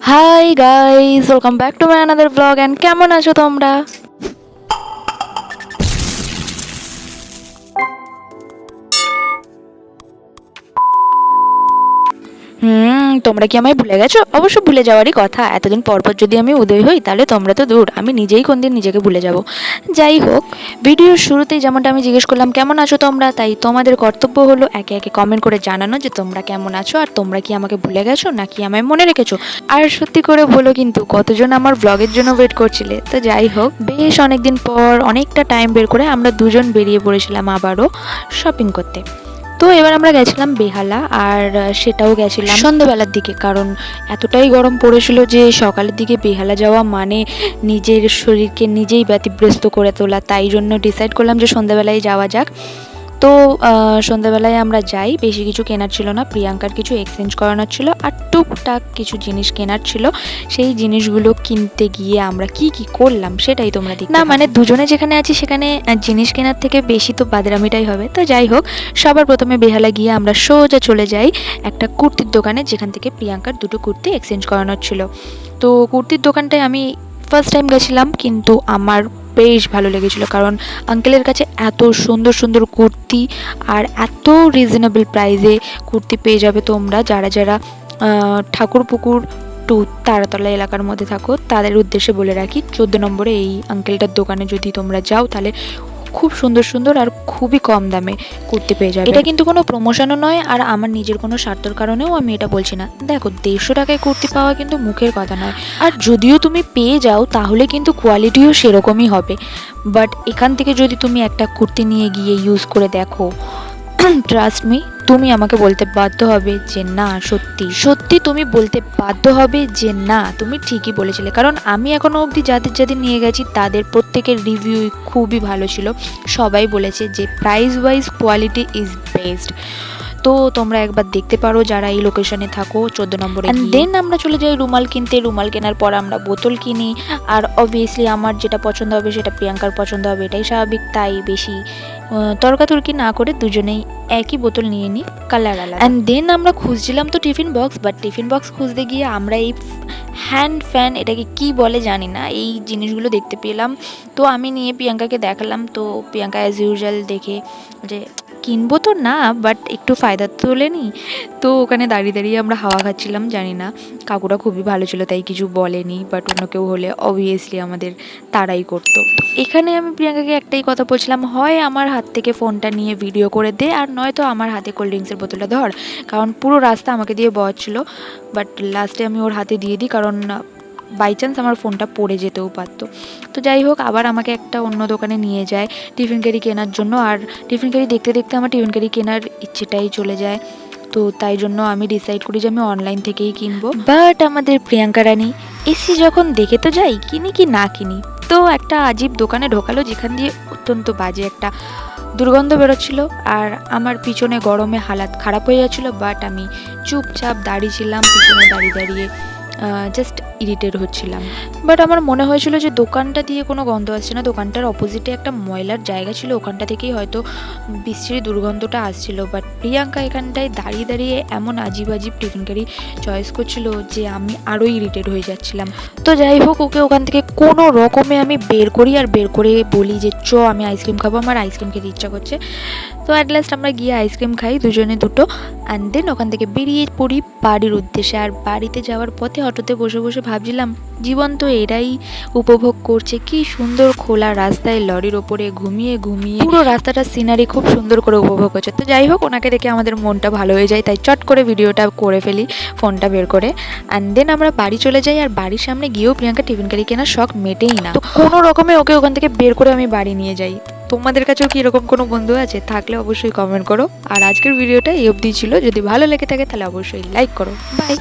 Hi guys welcome back to my another blog and কেমন আছো তোমরা? তোমরা কি আমায় ভুলে গেছো? অবশ্য ভুলে যাওয়ারই কথা। এতদিন পর পর যদি আমি উদয় হই, তাহলে তোমরা তো দূর। আমি নিজেই কোন দিন নিজেকে ভুলে যাব। যাই হোক, ভিডিওর শুরুতেই যেমনটা আমি জিজ্ঞেস করলাম, কেমন আছো তোমরা? তাই তোমাদের কর্তব্য হলো একে একে কমেন্ট করে জানানো যে তোমরা কেমন আছো আর তোমরা কি আমাকে ভুলে গেছো নাকি আমায় মনে রেখেছো? আর সত্যি করে বলো কিন্তু, কতজন আমার ব্লগের জন্য ওয়েট করছিলে? তো যাই হোক, বেশ অনেকদিন পর অনেকটা টাইম বের করে আমরা দুজন বেরিয়ে পড়েছিলাম আবারও শপিং করতে। তো এবার আমরা গেছিলাম বেহালা আর সেটাও গেছিলাম সন্ধ্যাবেলার দিকে। কারণ এতটাই গরম পড়েছিল যে সকালের দিকে বেহালা যাওয়া মানে নিজের শরীরকে নিজেই ব্যতিব্যস্ত করে তোলা। তাই জন্য ডিসাইড করলাম যে সন্ধ্যাবেলায় যাওয়া যাক। তো সন্ধ্যাবেলায় আমরা যাই। বেশি কিছু কেনার ছিল না। প্রিয়াঙ্কার কিছু এক্সচেঞ্জ করানোর ছিল আর টুকটাক কিছু জিনিস কেনার ছিল। সেই জিনিসগুলো কিনতে গিয়ে আমরা কি কি করলাম সেটাই তোমরা দেখতে না মানে দুজনে যেখানে আছি সেখানে জিনিস কেনার থেকে বেশি তো বাদরামিটাই হবে। তো যাই হোক সবার প্রথমে বেহালা গিয়ে আমরা সোজা চলে যাই একটা কুর্তির দোকানে যেখান থেকে প্রিয়াঙ্কার দুটো কুর্তি এক্সচেঞ্জ করানোর ছিল। তো কুর্তির দোকানটায় আমি ফার্স্ট টাইম গেছিলাম কিন্তু আমার বেশ ভালো লেগেছিলো। কারণ আঙ্কেলের কাছে এত সুন্দর সুন্দর কুর্তি আর এত রিজনেবল প্রাইসে কুর্তি পেয়ে যাবে তোমরা। যারা যারা ঠাকুর পুকুর টু তারাতলা এলাকার মধ্যে থাকো, তাদের উদ্দেশ্যে বলে রাখি, চোদ্দ নম্বরে এই আঙ্কেলটার দোকানে যদি তোমরা যাও, তাহলে খুব সুন্দর সুন্দর আর খুবই কম দামে কুর্তি পেয়ে যাবে। এটা কিন্তু কোনো প্রমোশনও নয় আর আমার নিজের কোনো স্বার্থর কারণেও আমি এটা বলছি না। দেখো, দেড়শো টাকায় কুর্তি পাওয়া কিন্তু মুখের কথা নয়। আর যদিও তুমি পেয়ে যাও, তাহলে কিন্তু কোয়ালিটিও সেরকমই হবে। বাট এখান থেকে যদি তুমি একটা কুর্তি নিয়ে গিয়ে ইউজ করে দেখো ট্রাস্ট মি তুমি আমাকে বলতে বাধ্য হবে যে না, সত্যি সত্যি তুমি বলতে বাধ্য হবে যে না, তুমি ঠিকই বলেছিলে। কারণ আমি এখনও অবধি যাদের যাদের নিয়ে গেছি, তাদের প্রত্যেকের রিভিউ খুবই ভালো ছিল। সবাই বলেছে যে price wise quality is best তো তোমরা একবার দেখতে পারো যারা এই লোকেশনে থাকো চোদ্দ নম্বরে দেন আমরা চলে যাই রুমাল কিনতে। রুমাল কেনার পর আমরা বোতল কিনি। আর অবভিয়াসলি আমার যেটা পছন্দ হবে সেটা প্রিয়াঙ্কার পছন্দ হবে এটাই স্বাভাবিক তাই বেশি তর্কাতর্কি না করে দুজনেই একই বোতল নিয়ে নিই কালার আলাদা। অ্যান্ড দেন আমরা খুঁজছিলাম তো tiffin box but tiffin box খুঁজতে গিয়ে আমরা এই হ্যান্ড ফ্যান এটাকে কি বলে জানি না এই জিনিসগুলো দেখতে পেলাম। তো আমি নিয়ে প্রিয়াঙ্কাকে দেখালাম তো প্রিয়াঙ্কা অ্যাজ ইউজুয়াল দেখে যে কিনবো তো না বাট একটু ফায়দা তোলে নি তো ওখানে দাঁড়িয়ে দাঁড়িয়ে আমরা হাওয়া খাচ্ছিলাম, জানি না। কাকুরা খুবই ভালো ছিল, তাই কিছু বলেনি বাট অন্য কেউ হলে অবভিয়াসলি আমাদের তারাই করতো। এখানে আমি প্রিয়াঙ্কাকে একটাই কথা বলছিলাম, হয় আমার হাত থেকে ফোনটা নিয়ে ভিডিও করে দে, আর নয়তো আমার হাতে কোল্ড ড্রিঙ্কসের বোতলটা ধর। কারণ পুরো রাস্তা আমাকে দিয়ে বয়াচ্ছিল বাট লাস্টে আমি ওর হাতে দিয়ে দিই, কারণ বাই চান্স আমার ফোনটা পড়ে যেতেও পারতো। তো যাই হোক, আবার আমাকে একটা অন্য দোকানে নিয়ে যায় টিফিন ক্যারি কেনার জন্য। আর টিফিন ক্যারি দেখতে দেখতে আমার টিফিন ক্যারি কেনার ইচ্ছেটাই চলে যায়। তো তাই জন্য আমি ডিসাইড করি যে আমি অনলাইন থেকেই কিনবো। বাট আমাদের প্রিয়াঙ্কা রানী এসি যখন দেখে তো যাই, কিনি কি না কিনি, তো একটা আজীব দোকানে ঢোকালো যেখান দিয়ে অত্যন্ত বাজে একটা দুর্গন্ধ বেরোচ্ছিল। আর আমার পিছনে গরমে হালাত খারাপ হয়ে যাচ্ছিল বাট আমি চুপচাপ দাঁড়িয়েছিলাম পিছনে দাঁড়িয়ে দাঁড়িয়ে জাস্ট ইরিটেট হচ্ছিলাম। বাট আমার মনে হয়েছিল যে দোকানটা দিয়ে কোনো গন্ধ আসছে না। দোকানটার অপোজিটে একটা ময়লার জায়গা ছিল। ওখানটা থেকেই হয়তো বিশ্রী দুর্গন্ধটা আসছিল। বাট প্রিয়াঙ্কা এখানটায় দাঁড়িয়ে দাঁড়িয়ে এমন আজীব আজীব টিফিন কারি চয়েস করছিল যে আমি আরও ইরিটেট হয়ে যাচ্ছিলাম। তো যাই হোক, ওকে ওখান থেকে কোনো রকমে আমি বের করি আর বের করে বলি যে, চ, আমি আইসক্রিম খাব। আমার আইসক্রিম খেতে ইচ্ছা করছে। তো অ্যাট লাস্ট আমরা গিয়ে আইসক্রিম খাই দুজনে দুটো। অ্যান্ড দেন ওখান থেকে বেরিয়ে পড়ি বাড়ির উদ্দেশ্যে। আর বাড়িতে যাওয়ার পথে অটোতে বসে বসে ভাবছিলাম জীবন তো এরাই উপভোগ করছে। কি সুন্দর খোলা রাস্তায় লরির ওপরে ঘুমিয়ে ঘুমিয়ে। পুরো রাস্তাটার সিনারি খুব সুন্দর করে উপভোগ করছে। তো যাই হোক, ওনাকে দেখে আমাদের মনটা ভালো হয়ে যায়। তাই চট করে ভিডিওটা করে ফেলি, ফোনটা বের করে। অ্যান্ড দেন আমরা বাড়ি চলে যাই, আর বাড়ির সামনে গিয়েও প্রিয়াঙ্কা টিফিন কারি কেনার শখ মেটেই না। তো কোনো রকমে ওকে ওখান থেকে বের করে আমি বাড়ি নিয়ে যাই। তোমাদের কাছেও কি এরকম কোনো বন্ধু আছে? থাকলে অবশ্যই কমেন্ট করো। আর আজকের ভিডিওটা এই অবধি ছিল। যদি ভালো লেগে থাকে, তাহলে অবশ্যই লাইক করো। বাই